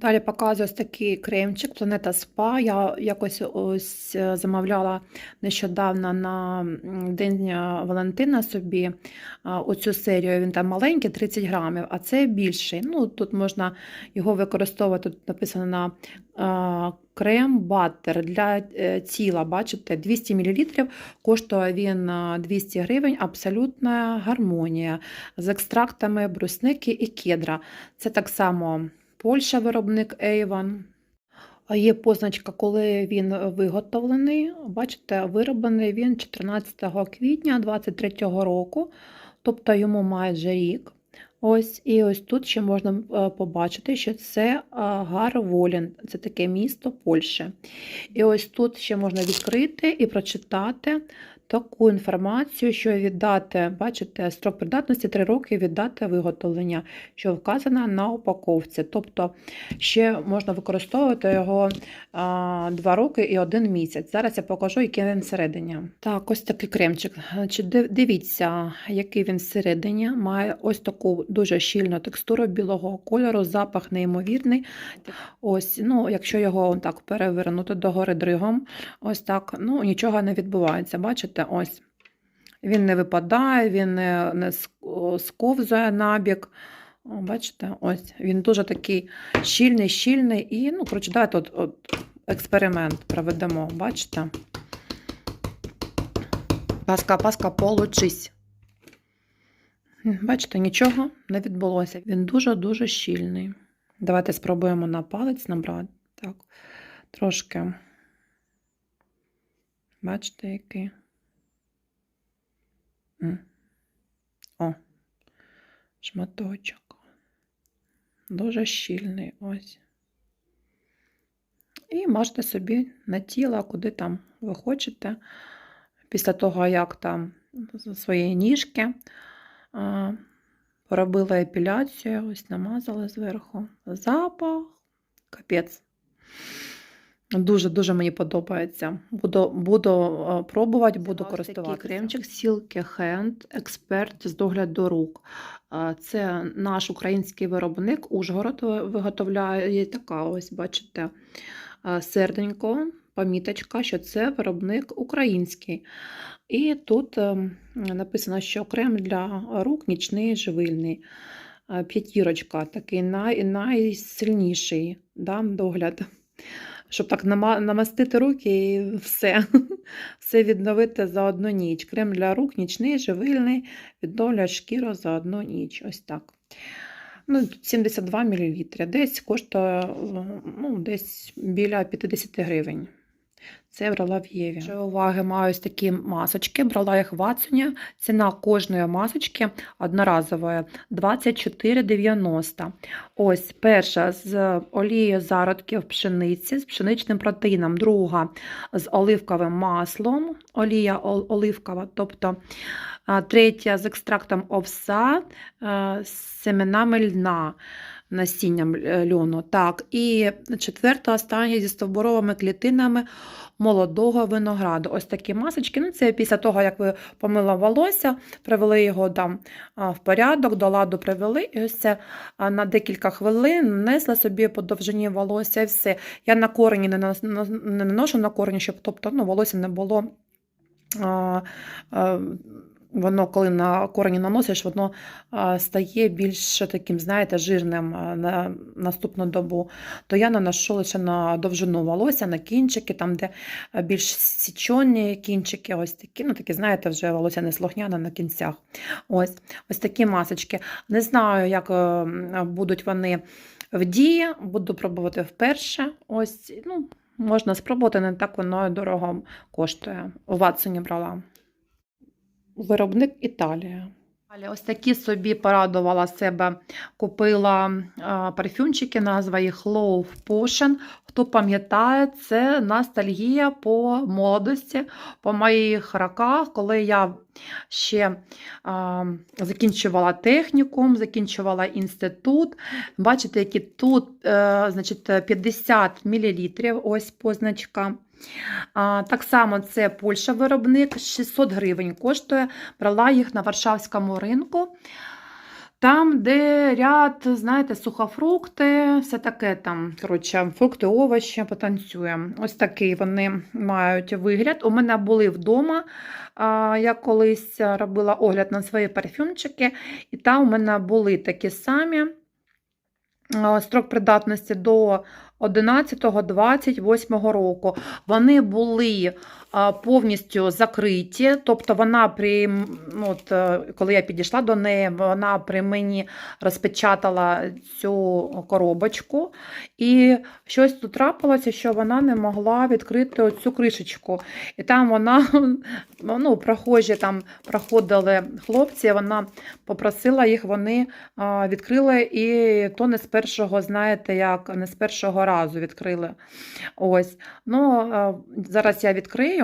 Далі показую ось такий кремчик Планета Спа. Я якось ось е, замовляла нещодавно на День е, Валентина собі оцю серію. Він там маленький, 30 грамів, а це більший. Ну, тут можна його використовувати. Тут написано на крем баттер для е, тіла. Бачите, 200 мл. Коштує він 200 гривень. Абсолютна гармонія з екстрактами брусники і кедра. Це так само. Польща виробник Avon. Є позначка, коли він виготовлений. Бачите, вироблений він 14 квітня 2023 року, тобто йому майже рік. Ось, і ось тут ще можна е, побачити, що це а, Гарволін, це таке місто Польщі. І ось тут ще можна відкрити і прочитати таку інформацію, що віддати, бачите, строк придатності 3 роки віддати виготовлення, що вказано на упаковці. Тобто ще можна використовувати його а, 2 роки і 1 місяць. Зараз я покажу, який він всередині. Так, ось такий кремчик. Дивіться, який він всередині. Має ось таку дуже щільну текстуру білого кольору, запах неймовірний. Ось, ну, якщо його так перевернути догори дригом, ось так, ну, нічого не відбувається. Бачите, ось. Він не випадає, він не, не сковзує набік. Бачите, ось він дуже такий щільний, щільний. І, ну, коротше, давайте от, от експеримент проведемо, бачите? Паска, паска, получись. Бачите, нічого не відбулося. Він дуже-дуже щільний. Давайте спробуємо на палець набрати. Так, трошки. Бачите, який. О, шматочок. Дуже щільний ось. І можете собі на тіло, куди там ви хочете. Після того, як там з своєї ніжки а, поробила епіляцію, ось намазала зверху. Запах, капець. Дуже-дуже мені подобається. Буду, буду е, пробувати, буду користуватися. кремчик Silke Hand, експерт з догляду рук. Це наш український виробник Ужгород виготовляє така ось, бачите, серденько, поміточка, що це виробник український. І тут написано, що крем для рук нічний живильний. П'ятірочка, такий най, найсильніший да, догляд. Щоб так намастити руки і все. Все відновити за одну ніч. Крем для рук нічний, живильний, відновлює шкіру за одну ніч. Ось так. Ну, 72 мл. Десь коштує ну, десь біля 50 гривень. Це я брала в Єві. Ще уваги маю ось такі масочки. Брала їх в Ацуні. Ціна кожної масочки одноразової 24,90. Ось перша з олією зародків пшениці з пшеничним протеїном, друга з оливковим маслом, олія оливкова, тобто третя з екстрактом овса, е, з семенами льна. Насінням е, льону. Так, і четверта остання зі стовбуровими клітинами молодого винограду. Ось такі масочки. Ну, це після того, як ви помили волосся, привели його там в порядок, до ладу привели, і ось це на декілька хвилин нанесли собі по довжині волосся і все. Я на корені не наношу на корені, щоб тобто, ну, волосся не було. А, а, Воно, коли на корені наносиш, воно стає більш таким, знаєте, жирним на наступну добу. То я наношу лише на довжину волосся, на кінчики, там, де більш січені кінчики, ось такі, ну такі, знаєте, вже волосся не слухняне на кінцях. Ось, ось такі масочки. Не знаю, як е, будуть вони в дії, буду пробувати вперше. Ось, ну, можна спробувати, не так воно дорого коштує. У Ватсоні брала. Виробник Італія. Ось такі собі порадувала себе. Купила а, парфюмчики, назва їх Love Potion. Хто пам'ятає, це ностальгія по молодості, по моїх роках, коли я ще а, закінчувала технікум, закінчувала інститут. Бачите, які тут е, значить, 50 мл, ось позначка. Так само це Польща виробник, 600 гривень коштує. Брала їх на Варшавському ринку. Там, де ряд, знаєте, сухофрукти, все таке там, коротше, фрукти, овочі, потанцюємо. Ось такий вони мають вигляд. У мене були вдома. Я колись робила огляд на свої парфюмчики, і там у мене були такі самі. Строк придатності до 11-28 року. Вони були повністю закриті, тобто вона при ну, от, е, коли я підійшла до неї, вона при мені розпечатала цю коробочку, і щось тут трапилося, що вона не могла відкрити оцю кришечку. І там вона, ну, прохожі там проходили хлопці, вона попросила їх, вони відкрили, і то не з першого, знаєте, як не з першого разу відкрили. Ось. Ну, зараз я відкрию.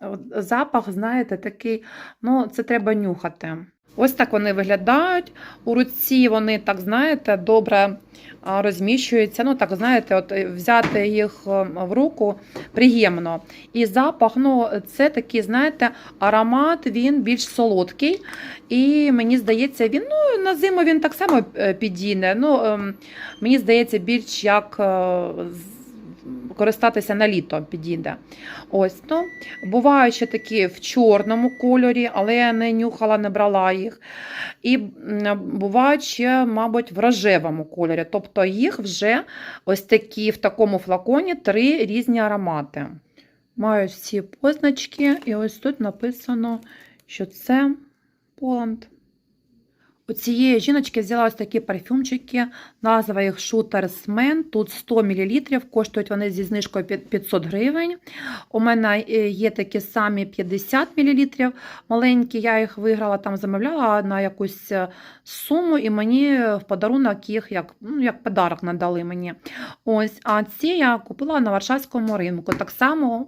От Запах, знаєте, такий, ну, це треба нюхати. Ось так вони виглядають. У руці вони, так знаєте, добре розміщуються. Ну, так, знаєте, от е, взяти їх е, в руку приємно. І запах, ну, це такий, знаєте, аромат, він більш солодкий. І мені здається, він ну, на зиму він так само е, підійде. Ну, ем, мені здається, більш як користатися на літо підійде. Ось, ну, бувають ще такі в чорному кольорі, але я не нюхала, не брала їх. І бувають ще, мабуть, в рожевому кольорі. Тобто їх вже ось такі в такому флаконі три різні аромати. Мають всі позначки, і ось тут написано, що це Поланд. У цієї жіночки взяла ось такі парфюмчики, назва їх Men, тут 100 мл, коштують вони зі знижкою 500 гривень. У мене е, є такі самі 50 мл, маленькі, я їх виграла, там замовляла на якусь е, суму, і мені в подарунок їх як, ну, як подарок надали мені. Ось, а ці я купила на Варшавському ринку, так само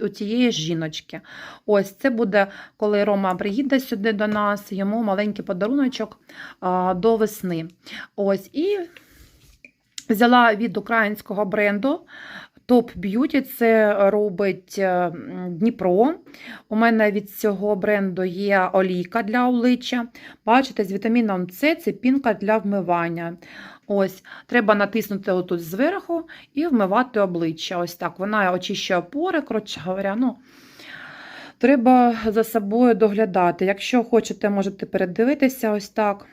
у, цієї жіночки. Ось це буде, коли Рома приїде сюди до нас, йому маленький подаруночок до весни. Ось і взяла від українського бренду. Топ Б'юті це робить е, Дніпро. У мене від цього бренду є олійка для обличчя. Бачите, з вітаміном С це пінка для вмивання. Ось, треба натиснути отут зверху і вмивати обличчя. Ось так. Вона очищує пори, коротше говоря, ну, треба за собою доглядати. Якщо хочете, можете передивитися ось так.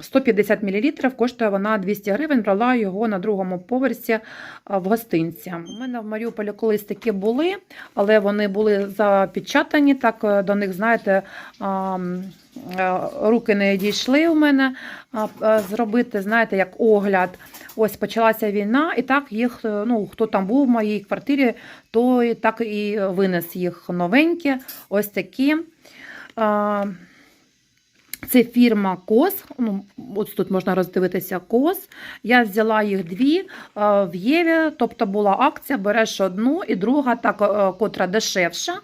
150 мл, коштує вона 200 гривень, брала його на другому поверсі в гостинці. У мене в Маріуполі колись такі були, але вони були запечатані, так е, до них, знаєте, е, руки не дійшли у мене е, зробити, знаєте, як огляд. Ось почалася війна, і так їх, е, ну, хто там був в моїй квартирі, той так і винес їх новенькі, ось такі. Це фірма Кос. Ну, ось тут можна роздивитися Кос. Я взяла їх дві е, в Єві, тобто була акція, береш одну і друга, так, е, котра дешевша,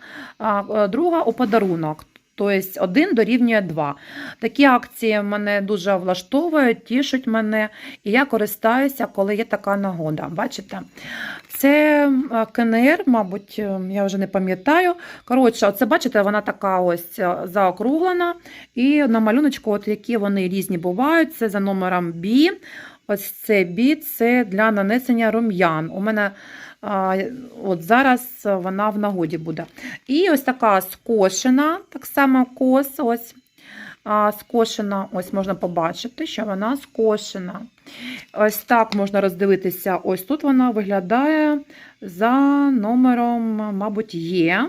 е, друга у подарунок. Тобто один дорівнює два. Такі акції мене дуже влаштовують, тішать мене, і я користаюся, коли є така нагода. Бачите? Це е, КНР, мабуть, е, я вже не пам'ятаю. Коротше, оце бачите, вона така ось е, заокруглена. І на малюночку, от які вони різні бувають, це за номером B. Ось це B, це для нанесення рум'ян. У мене от зараз вона в нагоді буде. І ось така скошена, так само кос, ось скошена, ось можна побачити, що вона скошена. Ось так можна роздивитися. Ось тут вона виглядає за номером, мабуть, є.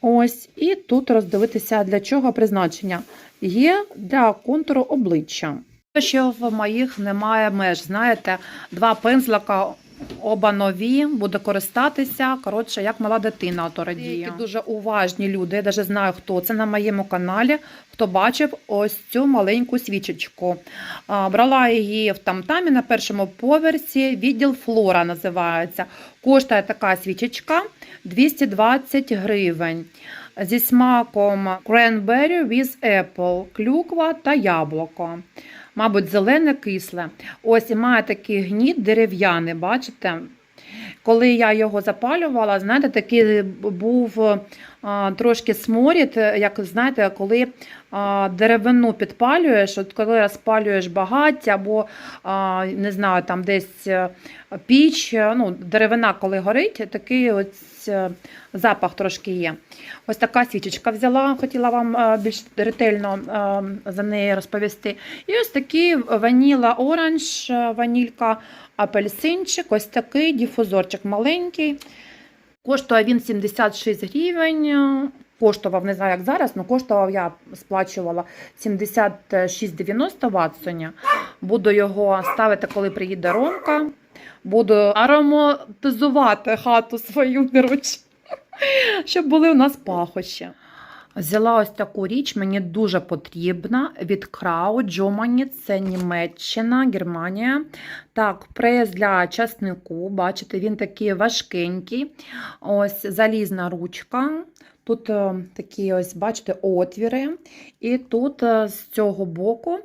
Ось, і тут роздивитися, для чого призначення. Є для контуру обличчя. Що в моїх немає меж, знаєте, два пензлика. Оба нові, буду користатися. Коротше, як мала дитина, ото радіє. Деякі дуже уважні люди. Я навіть знаю, хто це на моєму каналі. Хто бачив ось цю маленьку свічечку. Брала її в тамтамі на першому поверсі. Відділ Флора називається. Коштує така свічечка 220 гривень. Зі смаком cranberry with apple, клюква та яблуко. Мабуть, зелене кисле. Ось і має такий гніт дерев'яний, бачите? Коли я його запалювала, знаєте, такий був трошки сморід, е, як знаєте, коли деревину підпалюєш, от коли розпалюєш багаття або не знаю, там десь е, піч, е, ну, деревина, коли горить, такий ось запах трошки є. Ось така свічечка взяла, хотіла вам більш ретельно за неї розповісти. І ось такий ваніла оранж, ванілька, апельсинчик, ось такий дифузорчик маленький. Коштує він 76 гривень. е, Коштував, не знаю, як зараз, але коштував я сплачувала 76,90 в Атсоні. Буду його ставити, коли приїде Ромка. Буду ароматизувати хату свою, коротше, щоб були у нас пахощі. Взяла ось таку річ, мені дуже потрібна від Крау Джомані, це Німеччина, Германія. Так, прес для часнику. Бачите, він такий важкенький. Ось залізна ручка. Тут е, такі ось, бачите, отвіри. І тут е, з цього боку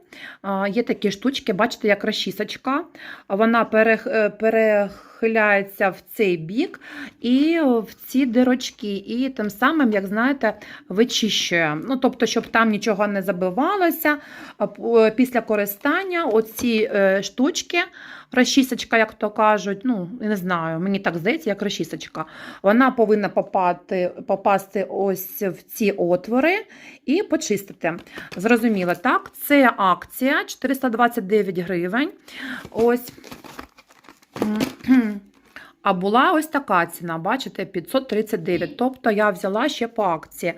е, є такі штучки, бачите, як розчісочка. Вона перех, перехиляється в цей бік і в ці дирочки. І тим самим, як знаєте, вичищує. Ну, тобто, щоб там нічого не забивалося. Після користання оці штучки, розчісочка, як то кажуть, ну, не знаю, мені так здається, як розчісочка. Вона повинна попати, попасти ось в ці отвори і почистити. Зрозуміло, так? Це акція 429 гривень. Ось. А була ось така ціна, бачите, 539. Тобто я взяла ще по акції.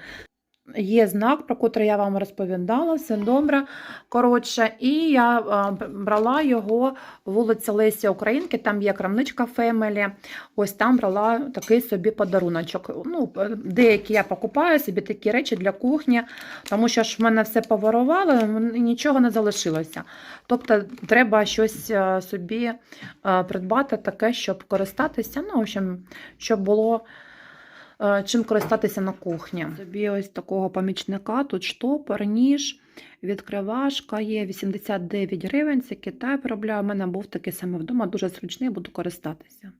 Є знак, про котрий я вам розповідала, все добре. Коротше, і я брала його вулиця Лесі Українки, там є крамничка Фемелі. Ось там брала такий собі подаруночок. Ну, деякі я покупаю собі такі речі для кухні, тому що ж в мене все поворувало, нічого не залишилося. Тобто треба щось е, собі е, придбати таке, щоб користатися. Ну, в общем, щоб було е, чим користатися на кухні. Собі ось такого помічника, тут штопор, ніж, відкривашка є 89 гривень. Це Китай виробляє. У мене був такий саме вдома, дуже зручний, буду користатися.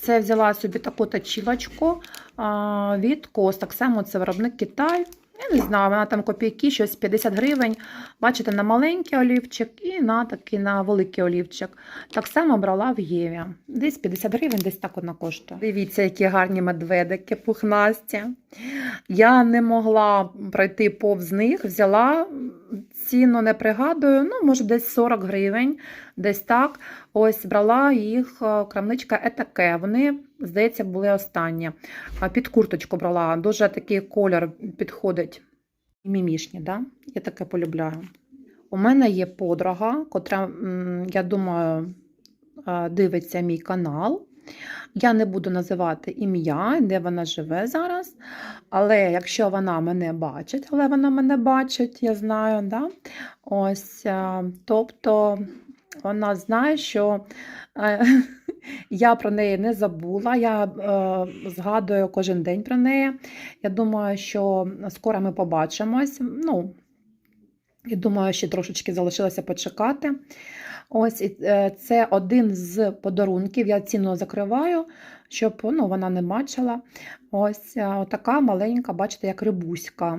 Це взяла собі таку точілочку від Кос. Так само це виробник Китай. Я не знаю, вона там копійки, щось 50 гривень. Бачите, на маленький олівчик і на такий на великий олівчик. Так само брала в Єві. Десь 50 гривень, десь так вона коштує. Дивіться, які гарні медведики, пухнасті. Я не могла пройти повз них, взяла ціну, не пригадую, ну, може, десь 40 гривень, десь так. Ось брала їх е, крамничка етаке. Вони, здається, були останні. Під курточку брала. Дуже такий колір підходить. Мімішні, да? я таке полюбляю. У мене є подруга, котра, я думаю, дивиться мій канал. Я не буду називати ім'я, де вона живе зараз. Але якщо вона мене бачить, але вона мене бачить, я знаю, да? Ось, тобто вона знає, що е, я про неї не забула. Я е, згадую кожен день про неї. Я думаю, що скоро ми побачимось. Ну, і думаю, ще трошечки залишилося почекати. Ось е, це один з подарунків. Я ціну закриваю, щоб ну, вона не бачила. Ось е, така маленька, бачите, як рибуська.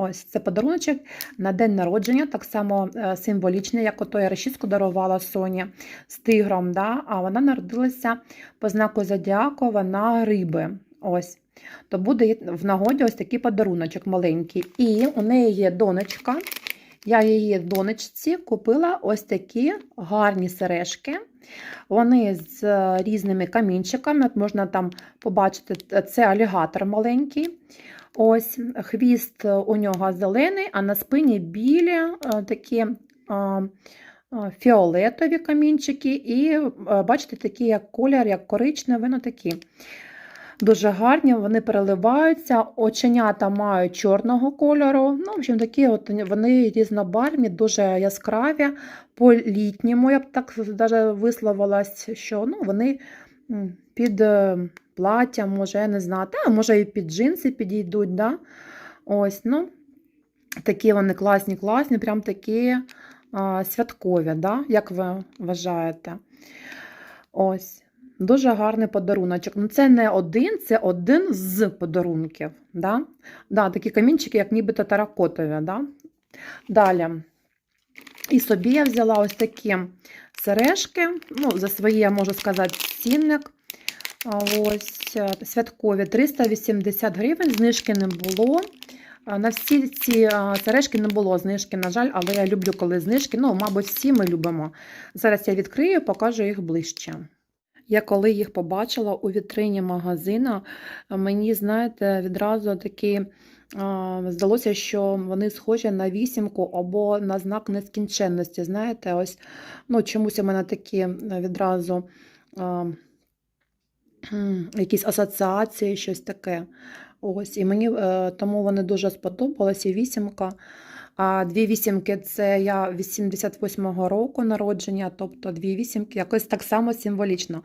Ось це подаруночок на день народження, так само е, символічний, як ото я решітку дарувала Соні з тигром. Да? А вона народилася по знаку зодіаку, вона риби. Ось. То буде в нагоді ось такий подаруночок маленький. І у неї є донечка. Я її донечці купила ось такі гарні сережки. Вони з е, різними камінчиками. От можна там побачити, це алігатор маленький. Ось хвіст у нього зелений, а на спині білі е, такі е, е, фіолетові камінчики, і е, бачите, такі як колір, як коричневий, ну такі. Дуже гарні, вони переливаються, оченята мають чорного кольору. Ну, в общем, такі от вони різнобарвні, дуже яскраві, по-літньому, я б так даже висловилась, що ну, вони під е, плаття, може, я не знаю, та, може і під джинси підійдуть. Да? Ось, ну, такі вони класні, класні, прям такі а, святкові, да? як ви вважаєте? Ось. Дуже гарний подаруночок. Ну, це не один, це один з подарунків. Да? Да, такі камінчики, як нібито таракотові. Да? Далі. І собі я взяла ось такі сережки. Ну, за свої, я можу сказати, цінник. Ось е, святкові 380 гривень, знижки не було. На всі ці сережки не було знижки, на жаль, але я люблю, коли знижки. Ну, мабуть, всі ми любимо. Зараз я відкрию, покажу їх ближче. Я коли їх побачила у вітрині магазину, мені, знаєте, відразу такі здалося, що вони схожі на вісімку або на знак нескінченності. Знаєте, ось ну, чомусь у мене такі е, відразу якісь асоціації, щось таке. Ось, і мені е, тому вони дуже сподобалися. Вісімка. А дві вісімки це я 88-го року народження, тобто дві вісімки, якось так само символічно.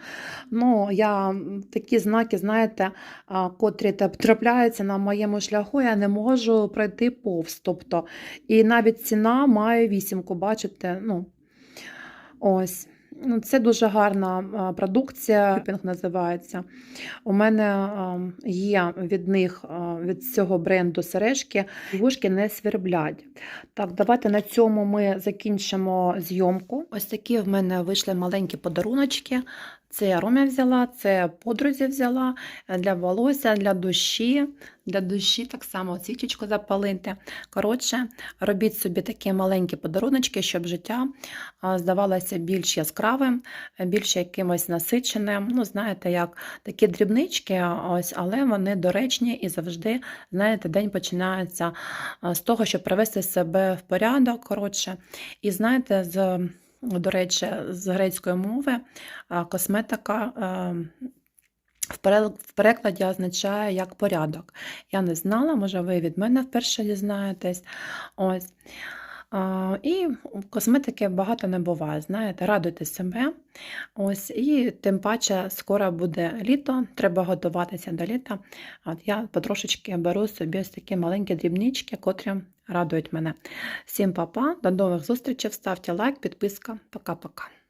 Ну, я такі знаки, знаєте, котрі трапляються на моєму шляху, я не можу пройти повз. Тобто, і навіть ціна має вісімку, бачите? Ну, ось. Ну, Це дуже гарна продукція, шопінг називається. У мене є від них, від цього бренду сережки, вушки не сверблять. Так, давайте на цьому ми закінчимо зйомку. Ось такі в мене вийшли маленькі подаруночки. Це Ромя взяла, це подрузі взяла е, для волосся, для душі. Для душі так само свічечку запалити. Коротше, робіть собі такі маленькі подаруночки, щоб життя здавалося більш яскравим, більш якимось насиченим. Ну, знаєте, як такі дрібнички, ось, але вони доречні і завжди, знаєте, день починається з того, щоб привести себе в порядок. Коротше. І знаєте, з, до речі, з грецької мови косметика. е, в перекладі означає як порядок. Я не знала, може, ви від мене вперше дізнаєтесь. Ось. І косметики багато не буває. Знаєте, радуйте себе. Ось, і тим паче скоро буде літо, треба готуватися до літа. От я потрошечки беру собі ось такі маленькі дрібнички, котрі радують мене. Всім па-па, до нових зустрічей, ставте лайк, підписка. Пока-пока.